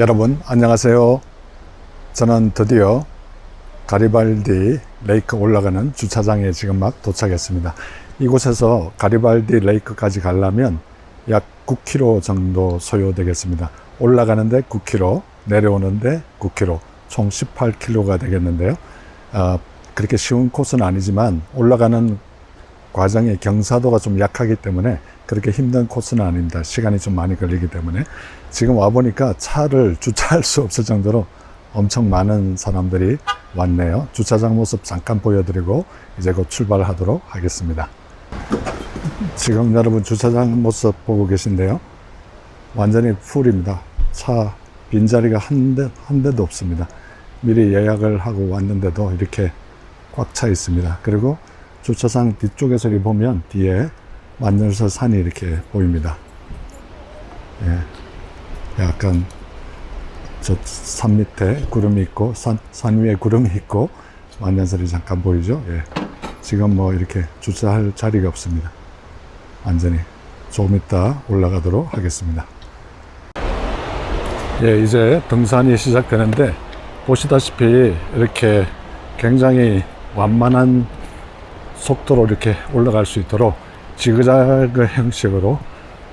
여러분 안녕하세요. 저는 드디어 가리발디 레이크 올라가는 주차장에 지금 막 도착했습니다. 이곳에서 가리발디 레이크까지 가려면 약 9km 정도 소요되겠습니다. 올라가는데 9km, 내려오는데 9km, 총 18km가 되겠는데요. 아, 그렇게 쉬운 코스는 아니지만 올라가는 과정의 경사도가 좀 약하기 때문에 그렇게 힘든 코스는 아닙니다. 시간이 좀 많이 걸리기 때문에 지금 와 보니까 차를 주차할 수 없을 정도로 엄청 많은 사람들이 왔네요. 주차장 모습 잠깐 보여드리고 이제 곧 출발하도록 하겠습니다. 지금 여러분 주차장 모습 보고 계신데요. 완전히 풀입니다. 차 빈자리가 한 대, 한 대도 없습니다. 미리 예약을 하고 왔는데도 이렇게 꽉 차 있습니다. 그리고 주차장 뒤쪽에서 보면 뒤에 만년서 산이 이렇게 보입니다. 예. 약간 저 산 밑에 구름이 있고 산, 산 위에 구름이 있고 만년설이 잠깐 보이죠? 예. 지금 뭐 이렇게 주차할 자리가 없습니다. 완전히 조금 이따 올라가도록 하겠습니다. 예, 이제 등산이 시작되는데 보시다시피 이렇게 굉장히 완만한 속도로 이렇게 올라갈 수 있도록 지그자그 형식으로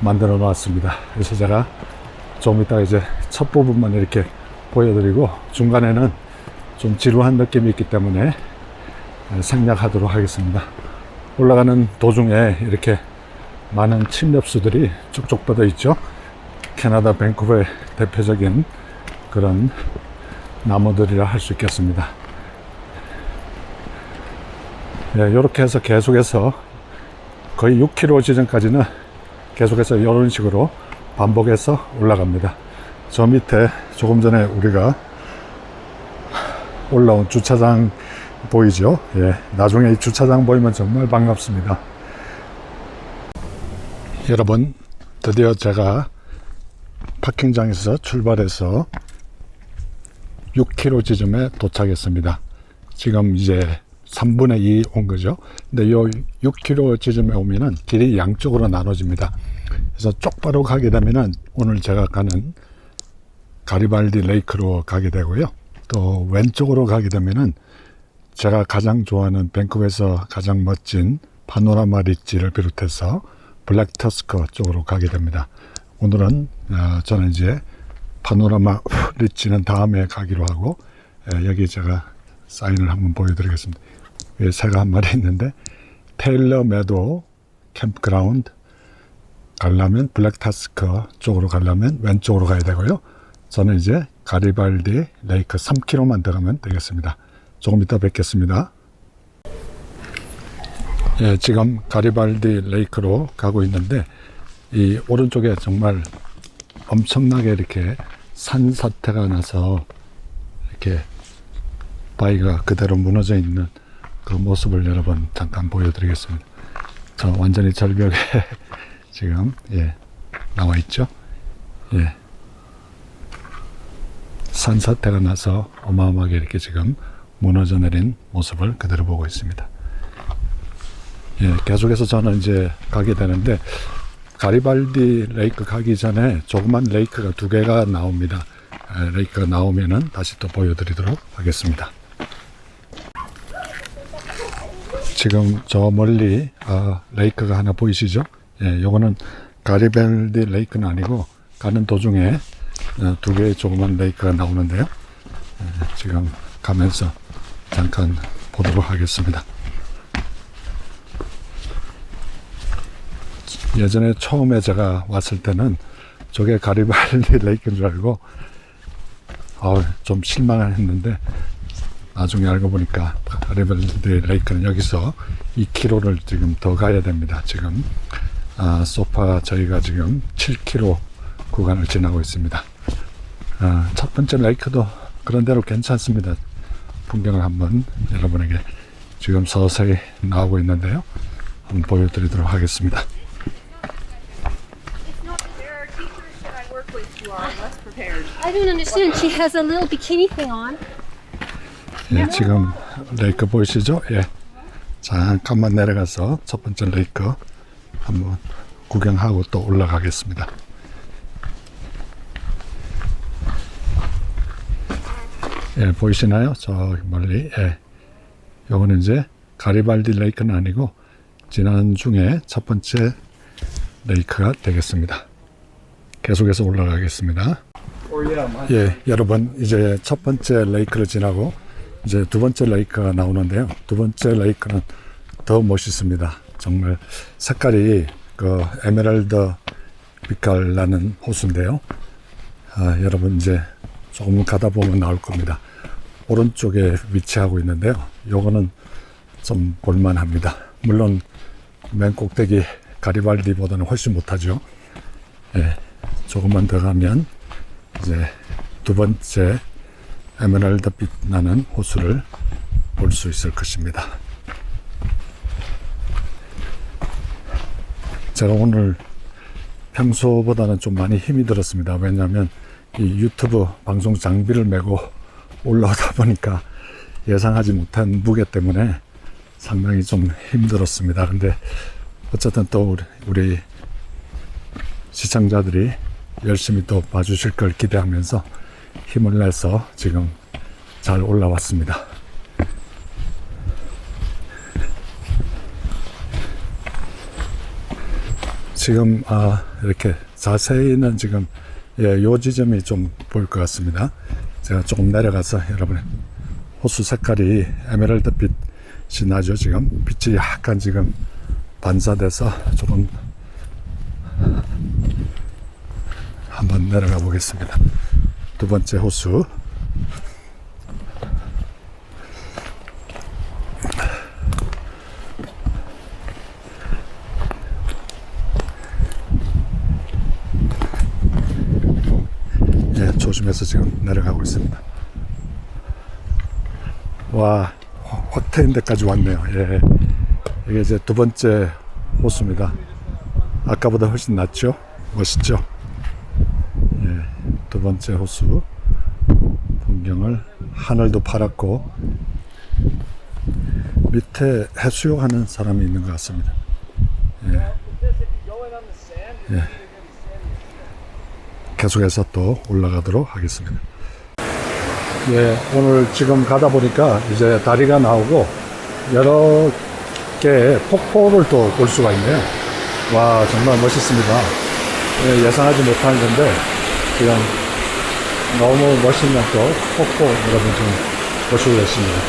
만들어 놨습니다. 그래서 제가 조금 이따 이제 첫 부분만 이렇게 보여드리고 중간에는 좀 지루한 느낌이 있기 때문에 생략하도록 하겠습니다. 올라가는 도중에 이렇게 많은 침엽수들이 쭉쭉 뻗어 있죠. 캐나다 밴쿠버의 대표적인 그런 나무들이라 할 수 있겠습니다. 예, 이렇게 해서 계속해서 거의 6km 지점까지는 계속해서 이런 식으로 반복해서 올라갑니다. 저 밑에 조금 전에 우리가 올라온 주차장 보이죠? 예, 나중에 이 주차장 보이면 정말 반갑습니다. 여러분, 드디어 제가 파킹장에서 출발해서 6km 지점에 도착했습니다. 지금 이제 3분의 2 온 거죠. 근데 요 6km 지점에 오면은 길이 양쪽으로 나눠집니다. 그래서 쪽바로 가게 되면은 오늘 제가 가는 가리발디 레이크로 가게 되고요. 또 왼쪽으로 가게 되면은 제가 가장 좋아하는 밴쿠버에서 가장 멋진 파노라마 리지를 비롯해서 블랙 터스커 쪽으로 가게 됩니다. 오늘은 어, 저는 이제 파노라마 리지는 다음에 가기로 하고 에, 여기 제가 사인을 한번 보여드리겠습니다. 새가 한 마리 있는데 테일러 메도 캠프그라운드 가려면 블랙 타스커 쪽으로 가려면 왼쪽으로 가야 되고요. 저는 이제 가리발디 레이크 3km만 들어가면 되겠습니다. 조금 이따 뵙겠습니다. 예, 지금 가리발디 레이크로 가고 있는데 이 오른쪽에 정말 엄청나게 이렇게 산사태가 나서 이렇게 바위가 그대로 무너져 있는 그 모습을 여러분 잠깐 보여드리겠습니다. 저 완전히 절벽에 지금 예 나와 있죠. 예 산사태가 나서 어마어마하게 이렇게 지금 무너져 내린 모습을 그대로 보고 있습니다. 예, 계속해서 저는 이제 가게 되는데 가리발디 레이크 가기 전에 조그만 레이크가 두 개가 나옵니다. 에, 레이크가 나오면은 다시 또 보여드리도록 하겠습니다. 지금 저 멀리 아, 레이크가 하나 보이시죠? 예, 요거는 가리발디 레이크는 아니고 가는 도중에 어, 두 개의 조그만 레이크가 나오는데요. 예, 지금 가면서 잠깐 보도록 하겠습니다. 예전에 처음에 제가 왔을 때는 저게 가리발디 레이크인 줄 알고 어, 좀 실망을 했는데 나중에 알고 보니까 가리발디 레이크는 여기서 2km를 지금 더 가야 됩니다. 지금 아, 소파 저희가 지금 7km 구간을 지나고 있습니다. 아, 첫 번째 레이크도 그런 대로 괜찮습니다. 풍경을 한번 여러분에게 지금 서서히 나오고 있는데요. 한번 보여드리도록 하겠습니다. I don't understand. She has a little bikini thing on. 예, 지금 레이크 보이시죠? 예. 잠깐만 내려가서 첫 번째 레이크 한번 구경하고 또 올라가겠습니다. 예, 보이시나요? 저 멀리. 예. 요거는 이제 가리발디 레이크는 아니고 지난 중에 첫 번째 레이크가 되겠습니다. 계속해서 올라가겠습니다. 예, 여러분 이제 첫 번째 레이크를 지나고 이제 두 번째 레이크가 나오는데요. 두 번째 레이크는 더 멋있습니다. 정말 색깔이 그 에메랄드 빛깔 나는 호수인데요. 아, 여러분 이제 조금 가다 보면 나올 겁니다. 오른쪽에 위치하고 있는데요. 요거는 좀 볼만합니다. 물론 맨 꼭대기 가리발디보다는 훨씬 못하죠. 예, 조금만 더 가면 이제 두 번째 에메랄드 빛 나는 호수를 볼 수 있을 것입니다. 제가 오늘 평소보다는 좀 많이 힘이 들었습니다. 왜냐하면 이 유튜브 방송 장비를 메고 올라오다 보니까 예상하지 못한 무게 때문에 상당히 좀 힘들었습니다. 근데 어쨌든 또 우리, 우리 시청자들이 열심히 또 봐주실 걸 기대하면서 힘을 내서 지금 잘 올라왔습니다. 지금 아, 이렇게 자세히는 지금 예, 요 지점이 좀 보일 것 같습니다. 제가 조금 내려가서 여러분 호수 색깔이 에메랄드 빛이 나죠. 지금 빛이 약간 지금 반사돼서 조금 한번 내려가 보겠습니다. 두 번째 호수. 예, 조심해서 지금 내려가고 있습니다. 와, 확- 확 트인 데까지 왔네요. 예. 이게 이제 두 번째 호수입니다. 아까보다 훨씬 낫죠? 멋있죠? 번째 호수. 풍경을 하늘도 파랗고 밑에 해수욕하는 사람이 있는 것 같습니다. 예. 예. 계속해서 또 올라가도록 하겠습니다. 예, 오늘 지금 가다 보니까 이제 다리가 나오고 여러 개의 폭포를 또 볼 수가 있네요. 와, 정말 멋있습니다. 예, 예상하지 못한 건데, 그냥 너무 멋있는 또 폭포 여러분 좀 보시고 계십니다.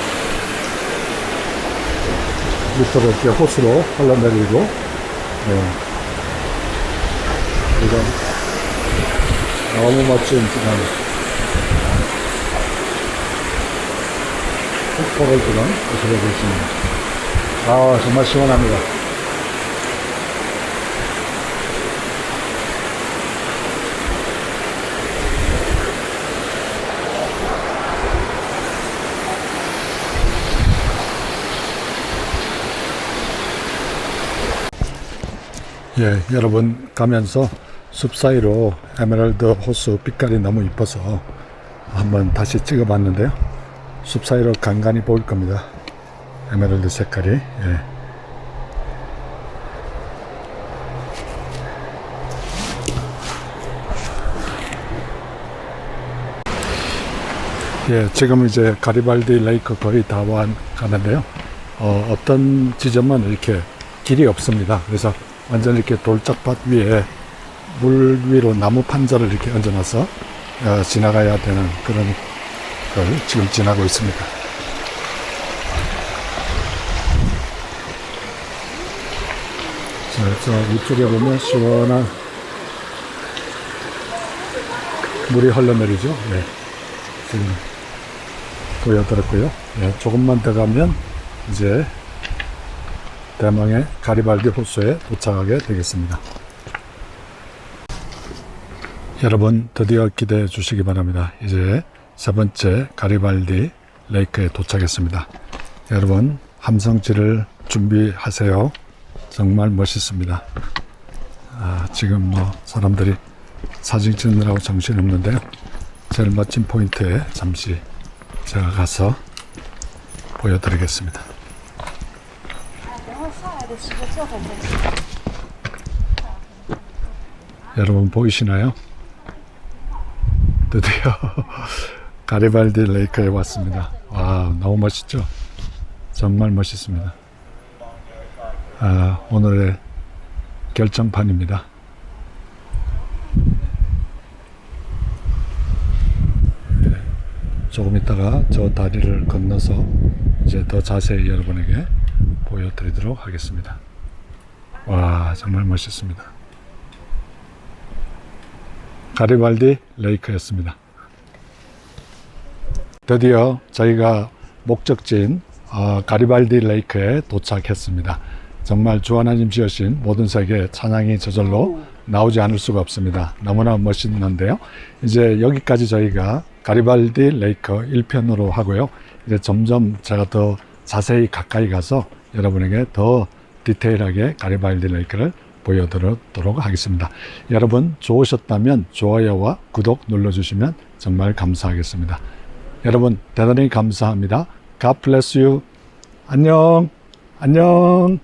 밑으로 이렇게 호수로 흘러내리고, 예. 이건 너무 멋진 지금 폭포를 지금 보시고 계십니다. 아, 정말 시원합니다. 예, 여러분 가면서 숲 사이로 에메랄드 호수 빛깔이 너무 이뻐서 한번 다시 찍어봤는데요. 숲 사이로 간간히 보일 겁니다. 에메랄드 색깔이. 예. 예, 지금 이제 가리발디 레이크 거의 다 와 가는데요. 어, 어떤 지점은 이렇게 길이 없습니다. 그래서 완전 이렇게 돌짝밭 위에 물 위로 나무 판자를 이렇게 얹어놔서 어, 지나가야 되는 그런 걸 지금 지나고 있습니다. 자, 저 이쪽에 보면 시원한 물이 흘러내리죠. 네. 지금 보여드렸고요. 네, 조금만 더 가면 이제 대망의 가리발디 호수에 도착하게 되겠습니다. 여러분 드디어 기대해 주시기 바랍니다. 이제 세 번째 가리발디 레이크에 도착했습니다. 여러분 함성지를 준비하세요. 정말 멋있습니다. 아, 지금 뭐 사람들이 사진 찍느라고 정신 없는데요. 제일 멋진 포인트에 잠시 제가 가서 보여드리겠습니다. 여러분 보이시나요? 드디어 가리발디 레이크에 왔습니다. 와, 너무 멋있죠? 정말 멋있습니다. 아, 오늘의 결정판입니다. 네, 조금 있다가 저 다리를 건너서 이제 더 자세히 여러분에게 보여드리도록 하겠습니다. 와, 정말 멋있습니다. 가리발디 레이크였습니다. 드디어 저희가 목적지인 어, 가리발디 레이크에 도착했습니다. 정말 주 하나님 지으신 모든 세계 찬양이 저절로 나오지 않을 수가 없습니다. 너무나 멋있는데요. 이제 여기까지 저희가 가리발디 레이크 1편으로 하고요. 이제 점점 제가 더 자세히 가까이 가서 여러분에게 더 디테일하게 가리발디 레이크를 보여드리도록 하겠습니다. 여러분 좋으셨다면 좋아요와 구독 눌러주시면 정말 감사하겠습니다. 여러분 대단히 감사합니다. God bless you. 안녕. 안녕.